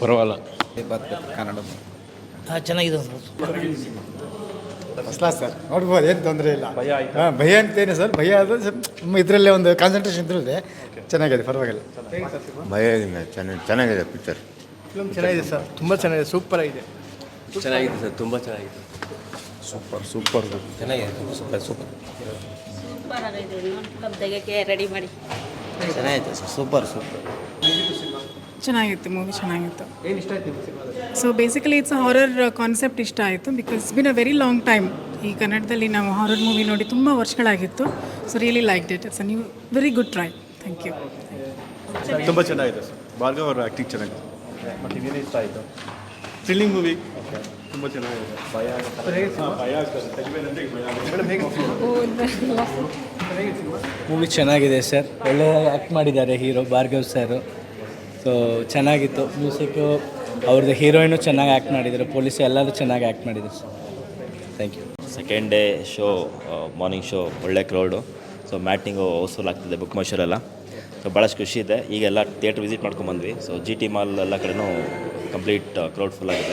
ಪರವಾಗಿಲ್ಲ. ಕನ್ನಡ ಚೆನ್ನಾಗಿದೆ first class sir. ನೋಡ್ಬೋದು ಏನು ತೊಂದರೆ ಇಲ್ಲ. ಹಾಂ ಭಯ ಅಂತೇನೆ ಸರ್. ಭಯ ಆದ್ರೆ ಇದರಲ್ಲೇ ಒಂದು ಕಾನ್ಸಂಟ್ರೇಷನ್ ಇದ್ರಲ್ಲೇ ಚೆನ್ನಾಗಿದೆ ಪರವಾಗಿಲ್ಲ. ಭಯ ಇಲ್ಲ ಚೆನ್ನಾಗಿ ಚೆನ್ನಾಗಿದೆ ಪಿಕ್ಚರ್ ಫಿಲ್ಮ್ ಚೆನ್ನಾಗಿದೆ ಸರ್. ತುಂಬ ಚೆನ್ನಾಗಿದೆ ಸೂಪರ್ ಆಗಿದೆ. ಚೆನ್ನಾಗಿದೆ ಸರ್ ತುಂಬ ಚೆನ್ನಾಗಿದೆ. ಸೂಪರ್ ಸೂಪರ್ ಚೆನ್ನಾಗಿದೆ ಸೂಪರ್ ಸೂಪರ್ ಸೂಪರ್ ತೆಗೆಯೋಕ್ಕೆ ರೆಡಿ ಮಾಡಿ. ಚೆನ್ನಾಗಿದೆ ಸರ್ ಸೂಪರ್ ಸೂಪರ್ ಚೆನ್ನಾಗಿತ್ತು ಮೂವಿ ಚೆನ್ನಾಗಿತ್ತು. So basically it's horror concept ಇಷ್ಟ ಆಯಿತು because been a very long time ಈ ಕನ್ನಡದಲ್ಲಿ ನಾವು ಹಾರರ್ ಮೂವಿ ನೋಡಿ ತುಂಬ ವರ್ಷಗಳಾಗಿತ್ತು. So really liked it it's a new very good try thank you ತುಂಬ ಚೆನ್ನಾಗಿದೆ ಸರ್ ಭಾರ್ಗವ್ ಅವರ ಆ್ಯಕ್ಟಿಂಗ್ ಚೆನ್ನಾಗಿದೆ. ಮತ್ತು ಇನ್ನೇನು ಇಷ್ಟ ಆಯಿತು? ಥ್ರಿಲ್ಲಿಂಗ್ ಮೂವಿ ತುಂಬ ಚೆನ್ನಾಗಿದೆ. ಭಯ ಭಯ. ಮೂವಿ ಚೆನ್ನಾಗಿದೆ ಸರ್ ಒಳ್ಳೆ ಆ್ಯಕ್ಟ್ ಮಾಡಿದ್ದಾರೆ ಹೀರೋ ಭಾರ್ಗವ್ ಸರ್ ಸೊ ಚೆನ್ನಾಗಿತ್ತು. ಮ್ಯೂಸಿಕ್ಕು ಅವ್ರದ್ದು ಹೀರೋಯಿನು ಚೆನ್ನಾಗಿ ಆ್ಯಕ್ಟ್ ಮಾಡಿದ್ದಾರೆ ಪೊಲೀಸ್ ಎಲ್ಲರೂ ಚೆನ್ನಾಗಿ ಆ್ಯಕ್ಟ್ ಮಾಡಿದ್ರು. Sir thank you second day show morning show ಒಳ್ಳೆ crowd so matinee house full ಆಗ್ತಿದೆ ಬುಕ್ ಮೈಶೂರೆಲ್ಲ ಸೊ ಭಾಳಷ್ಟು ಖುಷಿ ಇದೆ. ಈಗೆಲ್ಲ ಥಿಯೇಟ್ರ್ ವಿಸಿಟ್ ಮಾಡ್ಕೊಂಬಂದ್ವಿ ಸೊ ಜಿ ಟಿ ಮಾಲ್ ಎಲ್ಲ ಕಡೆಯೂ ಕಂಪ್ಲೀಟ್ ಕ್ರೌಡ್ ಫುಲ್ ಆಗಿದೆ.